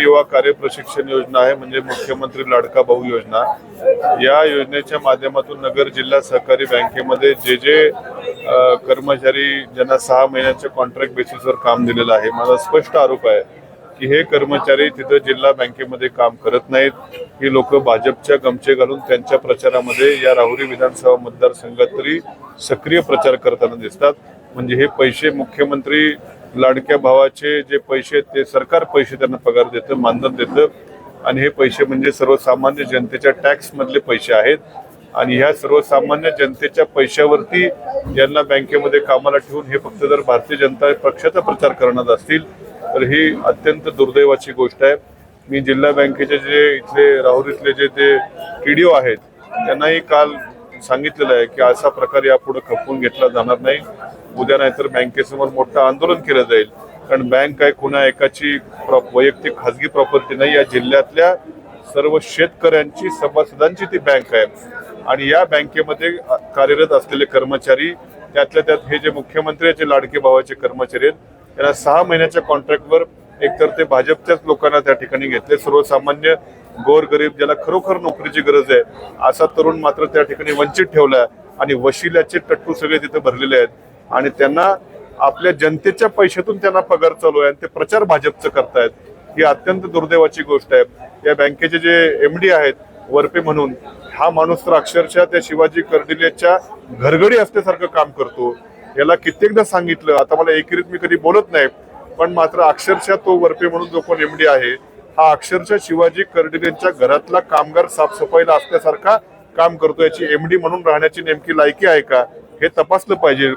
युवा कार्य प्रशिक्षण योजना आहे म्हणजे मुख्यमंत्री लाडका भाऊ योजना. या योजनेच्या माध्यमातून नगर जिल्हा सहकारी बँकेमध्ये जे जे कर्मचारी ज्यांना सहा महिन्याच्या कॉन्ट्रॅक्ट बेसिसवर काम दिलेलं आहे माझा स्पष्ट आरोप आहे की हे कर्मचारी तिथं जिल्हा बँकेमध्ये काम करत नाहीत. ही लोक भाजपच्या गमचे घालून त्यांच्या प्रचारामध्ये या राहुरी विधानसभा मतदारसंघात तरी सक्रिय प्रचार करताना दिसतात. म्हणजे हे पैसे मुख्यमंत्री लाडक्या भावाचे जे पैसे आहेत ते सरकार पैसे त्यांना पगार देतं मानधन देतं. आणि हे पैसे म्हणजे सर्वसामान्य जनतेच्या टॅक्समधले पैसे आहेत. आणि ह्या सर्वसामान्य जनतेच्या पैशावरती यांना बँकेमध्ये कामाला ठेवून हे फक्त जर भारतीय जनता पक्षाचा प्रचार करणार असतील तर ही अत्यंत दुर्दैवाची गोष्ट आहे. मी जिल्हा बँकेचे जे इथले राहुरीतले जे ते ओ आहेत त्यांनाही काल सांगितलेलं आहे की असा प्रकार यापुढे खपवून घेतला जाणार नाही. उद्या नाहीतर बँकेसमोर मोठं आंदोलन केलं जाईल. कारण बँक काय कुणा एकाची वैयक्तिक खाजगी प्रॉपर्टी नाही या जिल्ह्यातल्या सर्व शेतकऱ्यांची सभासदांची ती बँक आहे. आणि या बँकेमध्ये कार्यरत असलेले कर्मचारी त्यातल्या त्यात हे जे मुख्यमंत्र्याचे लाडके भावाचे कर्मचारी आहेत त्यांना सहा महिन्याच्या कॉन्ट्रॅक्टवर एकतर ते भाजपच्याच लोकांना त्या ठिकाणी घेतले. सर्वसामान्य गोरगरीब ज्याला खरोखर नोकरीची गरज आहे असा तरुण मात्र त्या ठिकाणी वंचित ठेवला आणि वशिल्याचे टट्टू सगळे तिथे भरलेले आहेत. आणि त्यांना आपल्या जनतेच्या पैशातून त्यांना पगार चालू आहे आणि ते प्रचार भाजपचं करतायत ही अत्यंत दुर्दैवाची गोष्ट आहे. या बँकेचे जे एम डी आहेत वरपे म्हणून हा माणूस तर अक्षरशः त्या शिवाजी कर्डिलेच्या घरगडी असल्यासारखं काम करतो. याला कित्येकदा सांगितलं आता मला एकरीत मी कधी बोलत नाही पण मात्र अक्षरशः तो वरपे म्हणून जो कोण एमडी आहे हा अक्षरशः शिवाजी कर्डिलेंच्या घरातला कामगार साफसफाईला असल्यासारखा काम करतो. याची एमडी म्हणून राहण्याची नेमकी लायकी आहे का हे तपासलं पाहिजे.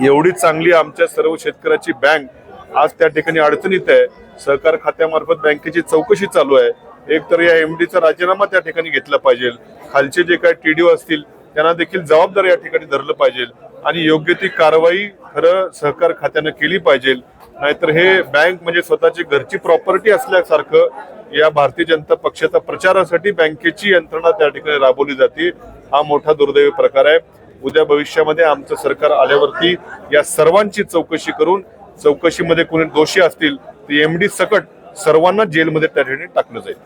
एवढी चांगली आमच्या सर्व शेतकऱ्याची बँक आज त्या ठिकाणी अडचणीत आहे. सहकार खात्यामार्फत बँकेची चौकशी चालू आहे. एक तर या एमडीचा राजीनामा त्या ठिकाणी घेतला पाहिजे. खालचे जे काही टीडीओ असतील त्यांना देखील जबाबदार या ठिकाणी धरलं पाहिजे. आणि योग्य ती कारवाई खरं सहकार खात्यानं केली पाहिजे. नाहीतर हे बँक म्हणजे स्वतःची घरची प्रॉपर्टी असल्यासारखं या भारतीय जनता पक्षाच्या प्रचारासाठी बँकेची यंत्रणा त्या ठिकाणी राबवली जाते. हा मोठा दुर्दैवी प्रकार आहे. उद्या भविष्यामध्ये आमचं सरकार आल्यावरती या सर्वांची चौकशी करून चौकशीमध्ये कोणी दोषी असतील ते एमडी सकट सर्वांना जेलमध्ये त्या ठिकाणी टाकलं जाईल.